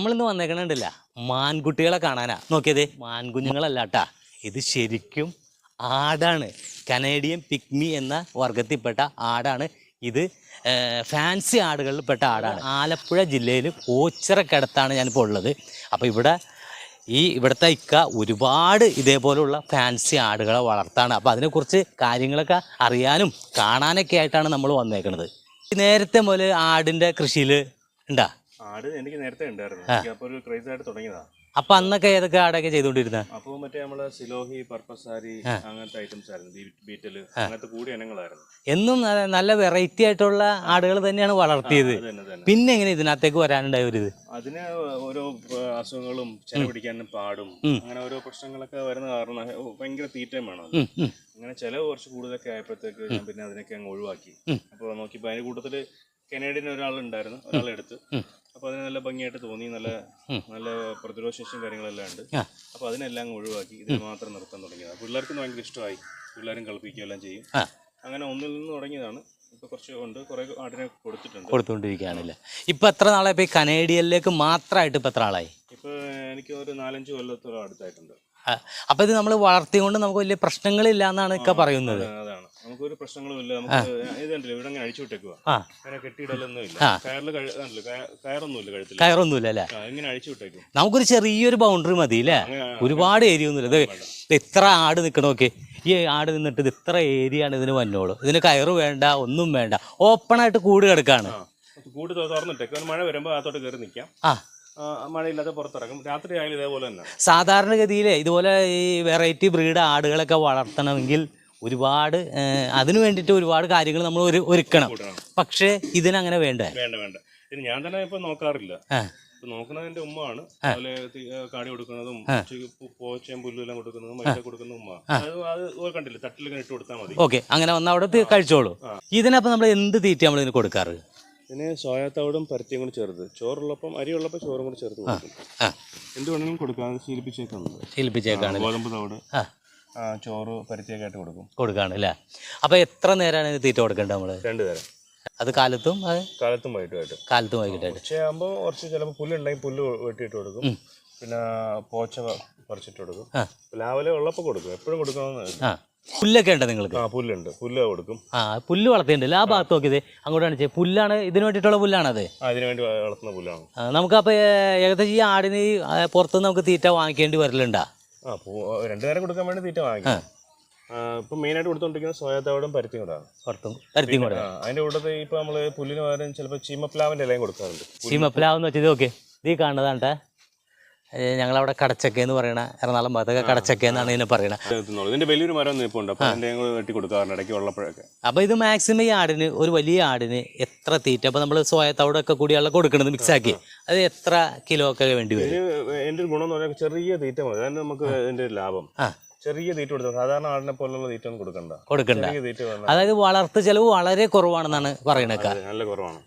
നമ്മളിന്ന് വന്നേക്കണുണ്ടല്ല. മാൻകുട്ടികളെ കാണാനാ. നോക്കിയതേ. മാൻകുഞ്ഞുങ്ങളല്ല കേട്ടാ ഇത് ശരിക്കും ആടാണ്. കനേഡിയൻ പിക്മി എന്ന വർഗത്തിൽപ്പെട്ട ആടാണ്. ഇത് ഫാൻസി ആടുകളിൽപ്പെട്ട ആടാണ്. ആലപ്പുഴ ജില്ലയിൽ ഓച്ചിറക്കടുത്താണ് ഞാനിപ്പോൾ ഉള്ളത്. അപ്പോൾ ഇവിടെ ഈ ഇവിടുത്തെ ഇക്ക ഒരുപാട് ഇതേപോലുള്ള ഫാൻസി ആടുകളെ വളർത്താണ്. അപ്പോൾ അതിനെക്കുറിച്ച് കാര്യങ്ങളൊക്കെ അറിയാനും കാണാനൊക്കെ ആയിട്ടാണ് നമ്മൾ വന്നേക്കുന്നത് നേരത്തെ മുതൽ ആടിന്റെ കൃഷിയിൽ ഉണ്ടാ? ആട് എനിക്ക് നേരത്തെ ഉണ്ടായിരുന്നു. എനിക്ക് അപ്പോൾ ഒരു ക്രേസ് ആയിട്ട് തുടങ്ങിയതാ. അപ്പം അന്നൊക്കെ ഏതൊക്കെ ആടൊക്കെ ചെയ്തോണ്ടിരുന്ന അപ്പോൾ മറ്റേ നമ്മൾ സിലോഹി പർപ്പസാരി അങ്ങനത്തെ ഐറ്റംസ് ആയിരുന്നു. ബീറ്റൽ അങ്ങനത്തെ കൂടിയ ഇനങ്ങളായിരുന്നു. എന്നും നല്ല- വെറൈറ്റി ആയിട്ടുള്ള ആടുകൾ തന്നെയാണ് വളർത്തിയത്. പിന്നെ എങ്ങനെ ഇതിനകത്തേക്ക് വരാനുണ്ടായ ഒരു ഇത്? അതിന് ഓരോ അസുഖങ്ങളും ചെല പിടിക്കാനും പാടും. അങ്ങനെ ഓരോ പ്രശ്നങ്ങളൊക്കെ വരുന്ന കാരണം ഭയങ്കര തീറ്റയും വേണം. അങ്ങനെ ചിലവ് കുറച്ച് കൂടുതലൊക്കെ ആയപ്പോഴത്തേക്ക് ഞാൻ പിന്നെ അതിനൊക്കെ അങ്ങ് ഒഴിവാക്കി. അപ്പോൾ നോക്കിയപ്പോൾ അതിന് കൂട്ടത്തിൽ കനേഡിയൻ ഒരാളുണ്ടായിരുന്നു. ഒരാളെടുത്ത്. അപ്പോൾ അതിന് നല്ല ഭംഗിയായിട്ട് തോന്നി നല്ല നല്ല പ്രതിരോധ ശേഷിയും കാര്യങ്ങളെല്ലാം ഉണ്ട്. അപ്പോൾ അതിനെല്ലാം ഒഴിവാക്കി ഇതിന് മാത്രം നിർത്താൻ തുടങ്ങിയത് പിള്ളേർക്ക് ഭയങ്കര ഇഷ്ടമായി. പിള്ളേരും കളിപ്പിക്കുകയെല്ലാം ചെയ്യും. അങ്ങനെ ഒന്നിൽ നിന്ന് തുടങ്ങിയതാണ്. ഇപ്പോൾ കുറച്ച് ഉണ്ട്. കുറേ ആടിനെ കൊടുത്തിട്ടുണ്ട്. കൊടുത്തുകൊണ്ടിരിക്കുകയാണല്ലേ ഇപ്പം എത്ര നാളായി? ഇപ്പം കനേഡിയനിലേക്ക് മാത്രമായിട്ട് ഇപ്പൊ എത്ര ആളായി? ഇപ്പോൾ എനിക്ക് ഒരു നാലഞ്ച് കൊല്ലത്തോളം അടുത്തായിട്ടുണ്ട്. അപ്പൊ ഇത് നമ്മൾ വളർത്തിക്കൊണ്ട് നമുക്ക് വലിയ പ്രശ്നങ്ങളില്ല എന്നാണ് ഇക്ക പറയുന്നത്. നമുക്കൊരു പ്രശ്നങ്ങളുമില്ല. നമുക്ക് ഇത് കണ്ടില്ല? ഇവിടെ അങ്ങനെ അഴിച്ചു വിട്ടേക്കുക അങ്ങനെ കെട്ടിയിടലൊന്നും ഇല്ല. കയറിൽ കയറൊന്നുമില്ല കഴുത്തിൽ കയറൊന്നുമില്ല അല്ലേ? ഇങ്ങനെ അഴിച്ചു വിട്ടേക്കും നമുക്കൊരു ചെറിയൊരു ബൗണ്ടറി മതി അല്ലേ? ഒരുപാട് ഏരിയ ഒന്നുമില്ല ഇത് ഇത് ഇത്ര ആട് നിൽക്കണമൊക്കെ ഈ ആട് നിന്നിട്ട് ഇത് ഇത്ര ഏരിയ ആണ് ഇതിന് വന്നോളൂ. ഇതിന് കയറ് വേണ്ട ഒന്നും വേണ്ട. ഓപ്പൺ ആയിട്ട് കൂട് കിടക്കാണ്. കൂട് തുറന്നിട്ടേക്കും മഴ വരുമ്പോൾ അകത്തോട്ട് കയറി നിൽക്കാം ആ. ആ, മഴയില്ലാതെ പുറത്തിറങ്ങും. രാത്രി ആയാലും ഇതേപോലെ തന്നെ. സാധാരണഗതിയിൽ ഇതുപോലെ ഈ വെറൈറ്റി ബ്രീഡ് ആടുകളൊക്കെ വളർത്തണമെങ്കിൽ ഒരുപാട് അതിനു വേണ്ടിയിട്ട് ഒരുപാട് കാര്യങ്ങൾ നമ്മൾ ഒരു ഒരുക്കണം. പക്ഷേ ഇതിനങ്ങനെ വേണ്ട? വേണ്ട വേണ്ട. ഇത് ഞാൻ തന്നെ ഇപ്പൊ നോക്കാറില്ല. നോക്കുന്നതിന്റെ ഇപ്പൊ നോക്കുന്നത് എന്റെ ഉമ്മയാണ് അതുപോലെ കാടി കൊടുക്കുന്നതും പോച്ചയും പുല്ലെല്ലാം കൊടുക്കുന്നതും മൈദ കൊടുക്കുന്ന ഉമ്മ. അത് തട്ടിൽ കണ്ടില്ല? തട്ടിലൊക്കെ ഇട്ട് കൊടുത്താൽ മതി. ഓക്കെ. അങ്ങനെ വന്ന അവിടെ കഴിച്ചോളൂ. ഇതിനപ്പോ നമ്മൾ എന്ത് തീറ്റ നമ്മൾ ഇതിന് കൊടുക്കാറ്? പിന്നെ സോയാത്തവിടും പരത്തിയും കൂടി ചേർത്ത്. ചോറുള്ളപ്പം അരിയുള്ളപ്പോൾ ചോറും കൂടി ചേർത്ത് കൊടുക്കും. ആ. എന്ത് വേണമെങ്കിലും കൊടുക്കാം. ശീലിപ്പിച്ചേക്കാണ്. ശീലിപ്പിച്ചേക്കാണ്. ഗോതമ്പ് തവിട്. ആ, ചോറ് പരുത്തിയൊക്കെ ആയിട്ട് കൊടുക്കും. കൊടുക്കാണ് അല്ലേ? അപ്പോൾ എത്ര നേരമാണ് ഇത് തീറ്റ കൊടുക്കേണ്ടത് നമ്മൾ രണ്ടു നേരം. അത് കാലത്തും അത് കാലത്തും വൈകിട്ടുമായിട്ട്. കാലത്തും വൈകിട്ടായിട്ട്. ഉച്ചയാകുമ്പോൾ കുറച്ച് ചിലപ്പോൾ പുല്ലുണ്ടെങ്കിൽ പുല്ല് വെട്ടിയിട്ട് കൊടുക്കും. പിന്നെ പോച്ച പറിച്ചിട്ട് കൊടുക്കും. ആ. രാവിലെ ഉള്ളപ്പോൾ കൊടുക്കും. എപ്പോഴും കൊടുക്കണമെന്ന് ആ. പുല്ലൊക്കെ ഉണ്ടോ നിങ്ങൾക്ക്? ആ പുല്ലുണ്ട്. പുല്ല് കൊടുക്കും. ആ പുല്ല് വളർത്തിയിട്ടുണ്ട്. ആ ഭാഗത്ത് നോക്കിയത്. അങ്ങോട്ടാണ് ചെയ്യുക പുല്ലാണ് ഇതിന് വേണ്ടിയിട്ടുള്ള പുല്ലാണത്? ആ അതിന് വേണ്ടി വളർത്തുന്ന പുല്ലാണ്. നമുക്ക് നമുക്കപ്പോൾ ഏകദേശം ഈ ആടിന് പുറത്തുനിന്ന് നമുക്ക് തീറ്റ വാങ്ങിക്കേണ്ടി വരലുണ്ടാ? ആ രണ്ടുപേരെ രണ്ടു കൊടുക്കാൻ വേണ്ടി തീറ്റ വാങ്ങിക്കും. ഇപ്പം മെയിനായിട്ട് കൊടുത്തോണ്ടിരിക്കുന്നത് സോയാത്തവിടും പരുത്തിയും കൂടാണ് പരുത്തിയും കൂടെ. അതിന്റെ കൂട്ടത്തിൽ ഇപ്പോൾ നമ്മൾ പുല്ലിന് പകരം ചിലപ്പോ ചീമപ്ലാവിന്റെ ഇലയും കൊടുക്കാറുണ്ട്. ചീമപ്പിലാവെന്ന് വെച്ചത് ഓക്കെ ഇത് ഞങ്ങളവിടെ കടച്ചക്ക എന്ന് പറയണ എറണാകുളം ഭാഗത്തൊക്കെ കടച്ചക്ക എന്നാണ് ഇതിനെ പറയണത് അപ്പൊ വലിയൊരു മരം നിൽപ്പുണ്ട് വെട്ടി കൊടുക്കാറുണ്ട് ഇടയ്ക്ക് ഉള്ളപ്പോഴൊക്കെ. അപ്പോൾ ഇത് മാക്സിമം ഈ ആടിന് ഒരു വലിയ ആടിന് എത്ര തീറ്റ? അപ്പോൾ നമ്മൾ സോയത്തവിടൊക്കെ കൂടിയുള്ള കൊടുക്കണത് മിക്സ് ആക്കി. അത് എത്ര കിലോ ഒക്കെ വേണ്ടി വരും? ഇതിന് എന്റെ ഒരു ഗുണം എന്ന് പറഞ്ഞാൽ ചെറിയ തീറ്റ മതി. അതാണ് നമുക്ക് ഇതിന്റെ ലാഭം. ചെറിയ തീറ്റ കൊടുത്തു സാധാരണ ആടിനെ പോലുള്ള തീറ്റ ഒന്നും കൊടുക്കണ്ട. കൊടുക്കണ്ട. അതായത് വളർത്തു ചെലവ് വളരെ കുറവാണെന്നാണ് പറയണത് നല്ല കുറവാണ്.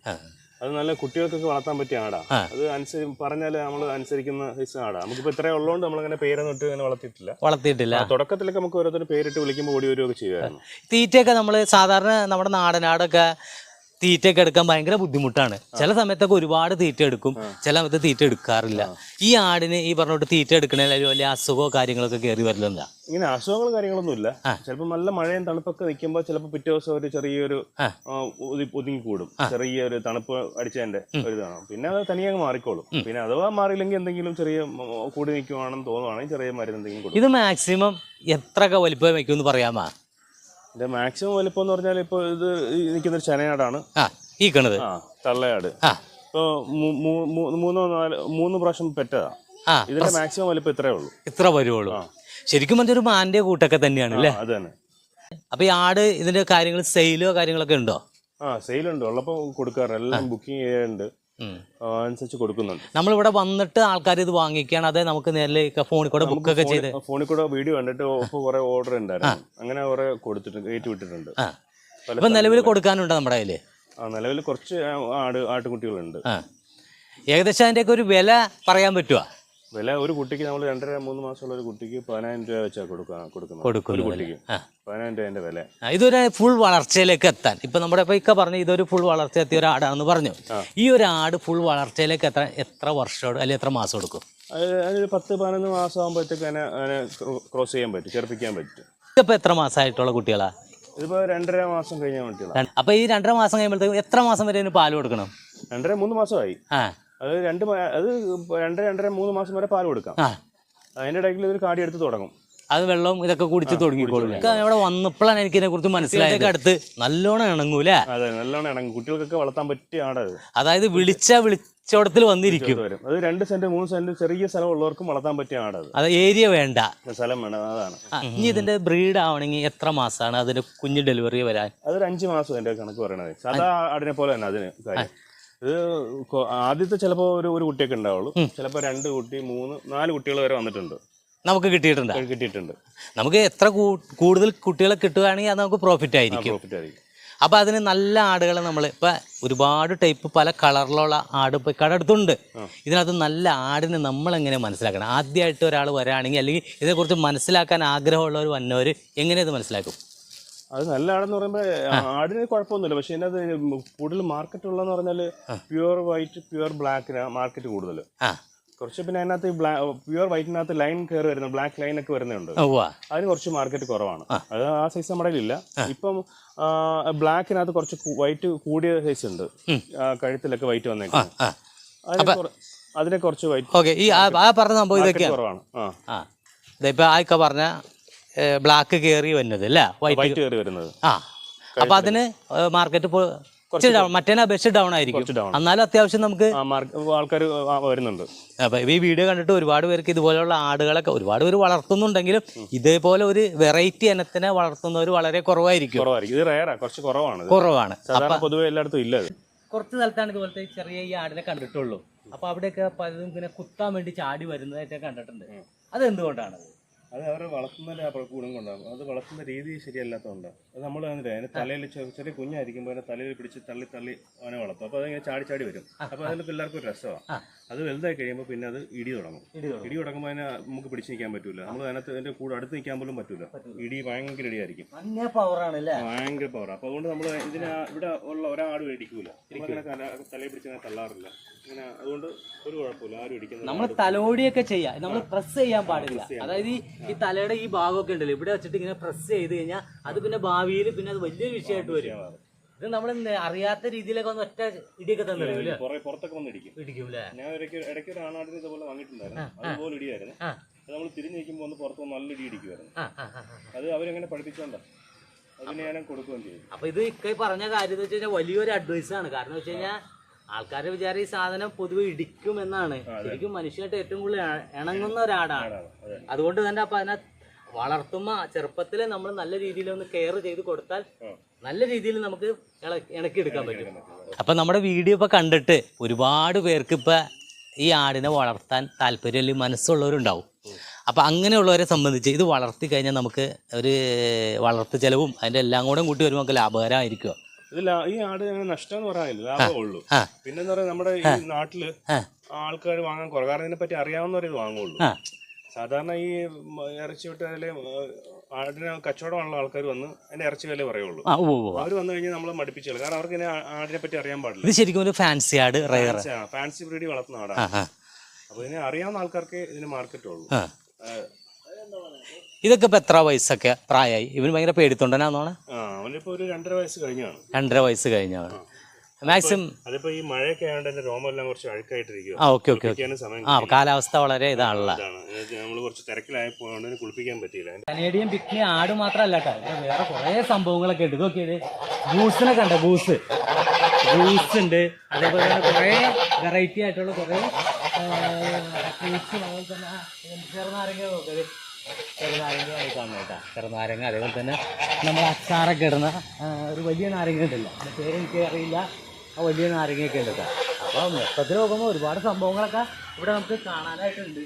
അത് നല്ല കുട്ടികൾക്കൊക്കെ വളർത്താൻ പറ്റിയ ആടാ. അത് അനുസരി പറഞ്ഞാൽ നമ്മൾ അനുസരിക്കുന്ന സൈസ് നമുക്ക് ഇപ്പൊ ഇത്രയും ഉള്ളതുകൊണ്ട് നമ്മൾ നമ്മളങ്ങനെ പേരൊന്നും ഇട്ട് അങ്ങനെ വളർത്തിയിട്ടില്ല. വളർത്തിയിട്ടില്ല. തുടക്കത്തിലൊക്കെ നമുക്ക് ഓരോരുത്തർ പേരിട്ട് വിളിക്കുമ്പോൾ ഓടി വരികയൊക്കെ ചെയ്യുമായിരുന്നു തീറ്റയൊക്കെ നമ്മൾ സാധാരണ നമ്മുടെ നാടനാടൊക്കെ തീറ്റയൊക്കെ എടുക്കാൻ ഭയങ്കര ബുദ്ധിമുട്ടാണ്. ചില സമയത്തൊക്കെ ഒരുപാട് തീറ്റ എടുക്കും ചില സമയത്ത് തീറ്റ എടുക്കാറില്ല. ഈ ആടിന് ഈ പറഞ്ഞോട്ട് തീറ്റ എടുക്കണേലും വലിയ അസുഖമോ കാര്യങ്ങളൊക്കെ കയറി വരില്ല ഇങ്ങനെ അസുഖങ്ങളും കാര്യങ്ങളൊന്നും ഇല്ല. ചിലപ്പോൾ നല്ല മഴയും തണുപ്പൊക്കെ നിൽക്കുമ്പോൾ ചിലപ്പോൾ പിറ്റേ ദിവസം ഒരു ചെറിയൊരു ഒതുങ്ങി കൂടും ചെറിയൊരു തണുപ്പ് അടിച്ചതിന്റെ ഒരു ഇതാണ്. പിന്നെ അത് തനിയെ മാറിക്കോളും. പിന്നെ അഥവാ മാറിയില്ലെങ്കിൽ എന്തെങ്കിലും ചെറിയ കൂടി നിൽക്കുവാണെന്ന് തോന്നുവാണെങ്കിൽ ചെറിയ മരുന്ന് എന്തെങ്കിലും ഇത് മാക്സിമം എത്രയൊക്കെ വലിപ്പം വയ്ക്കുമെന്ന് പറയാമോ? ഇതിന്റെ മാക്സിമം വലിപ്പം എന്ന് പറഞ്ഞാൽ ഇപ്പോൾ ഇത് നിൽക്കുന്ന ഒരു ചെനയാടാണ് ആ ഈ കണത്. ആ തള്ളയാട്. ആ. ഇപ്പോൾ മൂന്നോ നാല് മൂന്ന് പ്രാവശ്യം പെറ്റതാ. ആ ഇതിന്റെ മാക്സിമം വലിപ്പം ഇത്രേ ഉള്ളൂ. ഇത്ര വരുവുള്ളൂ. ശരിക്കും പറഞ്ഞ ഒരു മാന്റെ കൂട്ടൊക്കെ തന്നെയാണ് അല്ലേ? അത് തന്നെ. അപ്പൊ ഈ ആട് ഇതിന്റെ കാര്യങ്ങൾ സെയിലോ കാര്യങ്ങളൊക്കെ ഉണ്ടോ? ആ സെയിലുണ്ട് ഉള്ളപ്പോൾ കൊടുക്കാറ്. എല്ലാം ബുക്കിംഗ് ചെയ്യാറുണ്ട്. അനുസരിച്ച് കൊടുക്കുന്നുണ്ട്. നമ്മളിവിടെ വന്നിട്ട് ആൾക്കാർ ഇത് വാങ്ങിക്കുകയാണ് അതെ നമുക്ക് നേരിൽ ഫോണിൽ കൂടെ ബുക്ക് ഒക്കെ ചെയ്ത്. ഫോണിൽ- കൂടെ വീഡിയോ കണ്ടിട്ട് ഓഫ് കുറെ ഓർഡർ ഉണ്ടായിരുന്നു. അങ്ങനെ കുറെ കൊടുത്തിട്ടുണ്ട് കയറ്റി വിട്ടിട്ടുണ്ട് ഇപ്പൊ നിലവിൽ കൊടുക്കാനുണ്ട് നമ്മുടെ കയ്യിൽ? നിലവിൽ കുറച്ച് ആട് ആട്ടുകുട്ടികളുണ്ട്. ഏകദേശം അതിന്റെയൊക്കെ ഒരു വില പറയാൻ പറ്റുമോ വില ഒരു കുട്ടിക്ക് നമ്മൾ രണ്ടര മൂന്ന് മാസമുള്ള ഒരു കുട്ടിക്ക് പതിനായിരം രൂപ വെച്ചാൽ കൊടുക്കുക കൊടുക്കുന്നത്. കുട്ടിക്ക്. പതിനായിരം രൂപ വില. ഇതൊരു ഫുൾ വളർച്ചയിലേക്ക് എത്താൻ. ഇപ്പൊ നമ്മുടെ ഇപ്പൊ ഇക്ക പറഞ്ഞു ഇതൊരു ഫുൾ വളർച്ച എത്തിയ ഒരു ആടാണെന്ന് പറഞ്ഞു. ഈ ഒരു ആട് ഫുൾ വളർച്ചയിലേക്ക് എത്താൻ എത്ര വർഷം അല്ലെങ്കിൽ എത്ര മാസം എടുക്കും? അത് അതിന് പത്ത് പതിനൊന്ന് മാസം ആകുമ്പോഴത്തേക്ക് അതിനെ അതിനെ ക്രോസ് ചെയ്യാൻ പറ്റും ചെറുപ്പിക്കാൻ പറ്റും. ഇതിപ്പോ എത്ര മാസമായിട്ടുള്ള കുട്ടികളാ? ഇതിപ്പോ രണ്ടര മാസം കഴിഞ്ഞ കുട്ടികളാണ് അപ്പൊ ഈ രണ്ടര മാസം കഴിയുമ്പോഴത്തേക്കും എത്ര മാസം വരെ പാൽ കൊടുക്കണം? രണ്ടര മൂന്ന് മാസമായി. ആ. അത് രണ്ട് അത് രണ്ടര രണ്ടര മൂന്ന് മാസം വരെ പാൽ കൊടുക്കാം. അതിന്റെ ഇടയ്ക്ക് ഇതൊരു കാടി എടുത്ത് തുടങ്ങും. അത് വെള്ളം ഇതൊക്കെ കുടിച്ച് തുടങ്ങിക്കോളും. ഇവിടെ വന്നപ്പോഴാണ് എനിക്ക് ഇതിനെ കുറിച്ച് മനസ്സിലായത് അടുത്ത് നല്ലോണം ഇണങ്ങൂലേ അതെ നല്ലോണം ഇണങ്ങും. കുട്ടികൾക്കൊക്കെ വളർത്താൻ പറ്റിയ ആടത് അതായത് വിളിച്ച വിളിച്ചോടത്തിൽ വന്നിരിക്കും. അത് രണ്ട് സെന്റ് മൂന്ന് സെന്റ് ചെറിയ സ്ഥലം ഉള്ളവർക്കും വളർത്താൻ പറ്റിയ ആടത് അത്. ഏരിയ വേണ്ട. സ്ഥലം വേണം അതാണ്. ഇനി ഇതിന്റെ ബ്രീഡ് ആവണമെങ്കിൽ എത്ര മാസമാണ് അതിന്റെ കുഞ്ഞ് ഡെലിവറി വരാൻ? അതൊരു അഞ്ച് മാസം എന്റെ കണക്ക് പറയണത്. സാധാ ആടിനെ പോലെ തന്നെ അതിന് ഇത് ആദ്യത്തെ ചിലപ്പോൾ ഒരു ഒരു കുട്ടിയൊക്കെ ഉണ്ടാവുള്ളൂ. ചിലപ്പോൾ രണ്ട് കുട്ടി മൂന്ന് നാല് കുട്ടികൾ വരെ വന്നിട്ടുണ്ട്. നമുക്ക് കിട്ടിയിട്ടുണ്ട്? കിട്ടിയിട്ടുണ്ട്. നമുക്ക് എത്ര കൂടുതൽ കുട്ടികളെ കിട്ടുകയാണെങ്കിൽ അത് നമുക്ക് പ്രോഫിറ്റ് ആയിരിക്കും. പ്രോഫിറ്റ് ആയിരിക്കും. അപ്പോൾ അതിന് നല്ല ആടുകളെ നമ്മൾ ഇപ്പം ഒരുപാട് ടൈപ്പ് പല കളറിലുള്ള ആട് ഇപ്പോൾ കടടുത്തുണ്ട് ഇതിനകത്ത് നല്ല ആടിനെ നമ്മൾ എങ്ങനെ മനസ്സിലാക്കണം? ആദ്യമായിട്ട് ഒരാൾ വരാണെങ്കിൽ അല്ലെങ്കിൽ ഇതിനെക്കുറിച്ച് മനസ്സിലാക്കാൻ ആഗ്രഹമുള്ളവർ വന്നവർ എങ്ങനെ ഇത് മനസ്സിലാക്കും? അത് നല്ല ആടെന്ന് പറയുമ്പോൾ ആടിന് കുഴപ്പമൊന്നുമില്ല. പക്ഷെ അതിനകത്ത് കൂടുതൽ മാർക്കറ്റ് ഉള്ളതെന്ന് പറഞ്ഞാൽ പ്യുവർ വൈറ്റ് പ്യുവർ ബ്ലാക്കിന് മാർക്കറ്റ് കൂടുതൽ കുറച്ച് പിന്നെ അതിനകത്ത് പ്യുവർ വൈറ്റിനകത്ത് ലൈൻ കയറി വരുന്ന ബ്ലാക്ക് ലൈൻ ഒക്കെ വരുന്നുണ്ട്. അതിന് കുറച്ച് മാർക്കറ്റ് കുറവാണ്. അത് ആ സൈസ് നമ്മുടെ ഇല്ല ഇപ്പം ബ്ലാക്കിനകത്ത് കുറച്ച് വൈറ്റ് കൂടിയ സൈസ് ഉണ്ട്. കഴുത്തിലൊക്കെ വൈറ്റ് വന്നേക്കാം അതിനെ കുറ- അതിനെ കുറച്ച് വൈറ്റ് ഓക്കെ ഈ ആ പറഞ്ഞ സംഭവം കുറവാണ്. ആ. ആ. ആയിക്ക പറഞ്ഞ ബ്ലാക്ക് കയറി വരുന്നത് അല്ലേ? വൈറ്റ് കയറി വരുന്നത്. ആ അപ്പൊ അതിന് മാർക്കറ്റ് മറ്റേ അപേക്ഷ ഡൗൺ ആയിരിക്കും. എന്നാലും അത്യാവശ്യം നമുക്ക് ആൾക്കാർ വരുന്നുണ്ട്. അപ്പൊ ഈ വീഡിയോ കണ്ടിട്ട് ഒരുപാട് പേർക്ക് ഇതുപോലെയുള്ള ആടുകളൊക്കെ ഒരുപാട് പേര് വളർത്തുന്നുണ്ടെങ്കിലും ഇതേപോലെ ഒരു വെറൈറ്റി ഇനത്തിനെ വളർത്തുന്നവർ വളരെ കുറവായിരിക്കും. കുറവായിരിക്കും. ഇത് റയറാ കുറച്ച് കുറവാണ്. കുറവാണ്. പൊതുവെ എല്ലായിടത്തും ഇല്ല കുറച്ച് സ്ഥലത്താണ് ഇതുപോലത്തെ ചെറിയ ഈ ആടിനെ കണ്ടിട്ടുള്ളൂ. അപ്പൊ അവിടെയൊക്കെ പലതും പിന്നെ കുത്താൻ വേണ്ടി ചാടി വരുന്നതായിട്ട് കണ്ടിട്ടുണ്ട്. അത് എന്തുകൊണ്ടാണ് അത് അവർ വളർത്തുന്നതിന്റെ ആ ഗുണം കൊണ്ടാകും അത് വളർത്തുന്ന രീതി ശരിയല്ലാത്തതുകൊണ്ടാണ് അത് നമ്മൾ കണ്ടില്ലേ അതിന് തലയിൽ ചെറിയ കുഞ്ഞായിരിക്കുമ്പോൾ അതിനെ തലയിൽ പിടിച്ച് തള്ളി തള്ളി അവനെ വളർത്തും. അപ്പോൾ അതിങ്ങനെ ചാടി ചാടി വരും. അപ്പോൾ അതിൽ പിള്ളേർക്ക് ഒരു രസമാണ് അത് വലുതായി കഴിയുമ്പോൾ പിന്നെ അത് ഇടി തുടങ്ങും. ഇടി തുടങ്ങുമ്പോൾ അതിനെ നമുക്ക് പിടിച്ച് നിൽക്കാൻ പറ്റില്ല നമ്മൾ അതിനകത്ത് അതിന്റെ കൂടെ അടുത്ത് നിൽക്കാൻ പോലും പറ്റില്ല ഇടി ഭയങ്കര ഇടിയായിരിക്കും. ഭയങ്കര പവർ അപ്പോൾ അതുകൊണ്ട് നമ്മൾ ഇതിന് ഇവിടെ ഉള്ള ഒരാട് ഇടിക്കൂല. തലയിൽ പിടിച്ച് അങ്ങനെ തള്ളാറില്ല. ഇങ്ങനെ അതുകൊണ്ട് ഒരു കുഴപ്പമില്ല. ആരും ഇടിക്കുന്നത് നമ്മൾ തലോടിയൊക്കെ ചെയ്യാം. നമ്മൾ പ്രസ് ചെയ്യാൻ പാടില്ല. അതായത് ഈ തലയുടെ ഈ ഭാഗമൊക്കെ ഉണ്ടല്ലോ. ഇവിടെ വെച്ചിട്ട് ഇങ്ങനെ പ്രസ് ചെയ്ത് കഴിഞ്ഞാൽ അത് പിന്നെ ഭാവിയിൽ പിന്നെ അത് വലിയൊരു വിഷയമായിട്ട് വരും. ഇത് നമ്മൾ അറിയാത്ത രീതിയിലൊക്കെ ഒന്ന് ഒറ്റ ഇടിയൊക്കെ തന്നെ പുറത്തൊക്കെ വന്ന് ഇടിക്കും. അല്ലേ ഞാൻ ഇടയ്ക്ക് ഒരു ആണാടിനെ ഇതുപോലെ വാങ്ങിയിട്ടുണ്ടായിരുന്നു അതുപോലെ ഇടിയായിരുന്നു. അത് നമ്മൾ തിരിഞ്ഞു നിൽക്കുമ്പോൾ ഒന്ന് പുറത്ത് നല്ല ഇടി ഇടിക്കുമായിരുന്നു. അത് അവരെങ്ങനെ പഠിപ്പിച്ചോണ്ടാ അതിന് ഞാൻ കൊടുക്കുകയും ചെയ്തു. അപ്പൊ ഇത് ഇക്കൈ പറഞ്ഞ കാര്യം എന്ന് വെച്ച് കഴിഞ്ഞാൽ വലിയൊരു അഡ്വൈസ് ആണ്. കാരണം വെച്ച് കഴിഞ്ഞാൽ ആൾക്കാരുടെ വിചാരം ഈ സാധനം പൊതുവെ ഇടിക്കും എന്നാണ്. ശരിക്കും മനുഷ്യനായിട്ട് ഏറ്റവും കൂടുതൽ ഇണങ്ങുന്ന ഒരാടാണ് അതെ. അതുകൊണ്ട് തന്നെ അപ്പൊ അതിനെ വളർത്തുമ്പോ ചെറുപ്പത്തിലെ നമ്മൾ നല്ല രീതിയിൽ ഒന്ന് കെയർ ചെയ്ത് കൊടുത്താൽ നല്ല രീതിയിൽ നമുക്ക് ഇണക്കി എടുക്കാൻ പറ്റും. അപ്പൊ നമ്മുടെ വീഡിയോ ഇപ്പൊ കണ്ടിട്ട് ഒരുപാട് പേർക്ക് ഇപ്പൊ ഈ ആടിനെ വളർത്താൻ താല്പര്യം അല്ലെങ്കിൽ മനസ്സുള്ളവരുണ്ടാവും. അപ്പൊ അങ്ങനെയുള്ളവരെ സംബന്ധിച്ച് ഇത് വളർത്തി കഴിഞ്ഞാൽ നമുക്ക് ഒരു വളർത്തു ചെലവും അതിന്റെ എല്ലാം കൂടെ കൂട്ടി വരുമ്പോൾ നമുക്ക് ലാഭകരമായിരിക്കും ഇത് ലാ- ഈ ആട് അങ്ങനെ നഷ്ടം എന്ന് പറയാനില്ല ലാഭമേ ഉള്ളൂ. ആ. പിന്നെന്ന് പറയാൻ നമ്മുടെ ഈ നാട്ടിൽ ആ. ആൾക്കാർ വാങ്ങാൻ കുറവ്. കാരണം ഇതിനെ പറ്റി അറിയാവുന്നവരെ ഇത് വാങ്ങുള്ളൂ. ആ. സാധാരണ ഈ മ- ഇറച്ചി വിട്ടാൽ ആടിന് കച്ചവടമുള്ള ആൾക്കാർ വന്ന് അതിന്റെ ഇറച്ചി വില പറയുള്ളൂ. ആ ഓ ഓ അവർ വന്നു കഴിഞ്ഞാൽ നമ്മളെ മടിപ്പിച്ചു കാരണം അവർക്ക് ഇതിനെ ആ- ആടിനെ പറ്റി അറിയാൻ പാടില്ല. ഇത് ശരിക്കും ഒരു ഫാൻസി ആട് റയർ ഫാൻസി ബ്രീഡി വളർത്തുന്ന ആടാണ്. ആ അപ്പൊ ഇതിനെ അറിയാവുന്ന ആൾക്കാർക്ക് ഇതിന് മാർക്കറ്റുള്ളൂ ആ. ഇതൊക്കെ ഇപ്പൊ എത്ര വയസ്സൊക്കെ പ്രായമായി? ഇവന് ഭയങ്കര പേടിത്തൊണ്ടനാന്നോണ്? ആ അവനിപ്പോ ഒരു രണ്ടര വയസ്സ് കഴിഞ്ഞാണ്. രണ്ടര വയസ്സ് കഴിഞ്ഞാണ്. മാക്സിമം അതിപ്പോ ഈ മഴയൊക്കെ ആയതുകൊണ്ട് എന്റെ രോമെല്ലാം കുറച്ച് ആ ഓക്കെ ഓക്കെ ഓക്കെ. ആ കാലാവസ്ഥ വളരെ ഇതാണല്ലോ? നമ്മൾ കുറച്ച് കുളിപ്പിക്കാൻ പറ്റിയില്ല. കനേഡിയൻ പിക്നി ആട് മാത്രമല്ല കേട്ടോ. വേറെ കുറേ സംഭവങ്ങളൊക്കെ ഉണ്ട്. നോക്കിയത് ഗൂസിനെ കണ്ട? ഗൂസ് ഗൂസ് ഉണ്ട്. അതേപോലെ തന്നെ കുറേ വെറൈറ്റി ആയിട്ടുള്ള കുറേ ഫ്രൂട്ട്സും അതുപോലെ തന്നെ ചെറുനാരങ്ങ നോക്കത് ചെറുനാരങ്ങ ആയിട്ടാണ് കേട്ടോ. ചെറുനാരങ്ങ അതേപോലെ തന്നെ നമ്മൾ അച്ചാറൊക്കെ ഇടുന്ന ഒരു വലിയ നാരങ്ങ ഉണ്ടല്ലോ. അതിന്റെ പേര് എനിക്ക് അറിയില്ല. ആ വലിയ നാരങ്ങയൊക്കെ ഉണ്ട് അപ്പോൾ മൊത്തത്തിൽ നോക്കുമ്പോൾ ഒരുപാട് സംഭവങ്ങളൊക്കെ ഇവിടെ നമുക്ക് കാണാനായിട്ടുണ്ട്.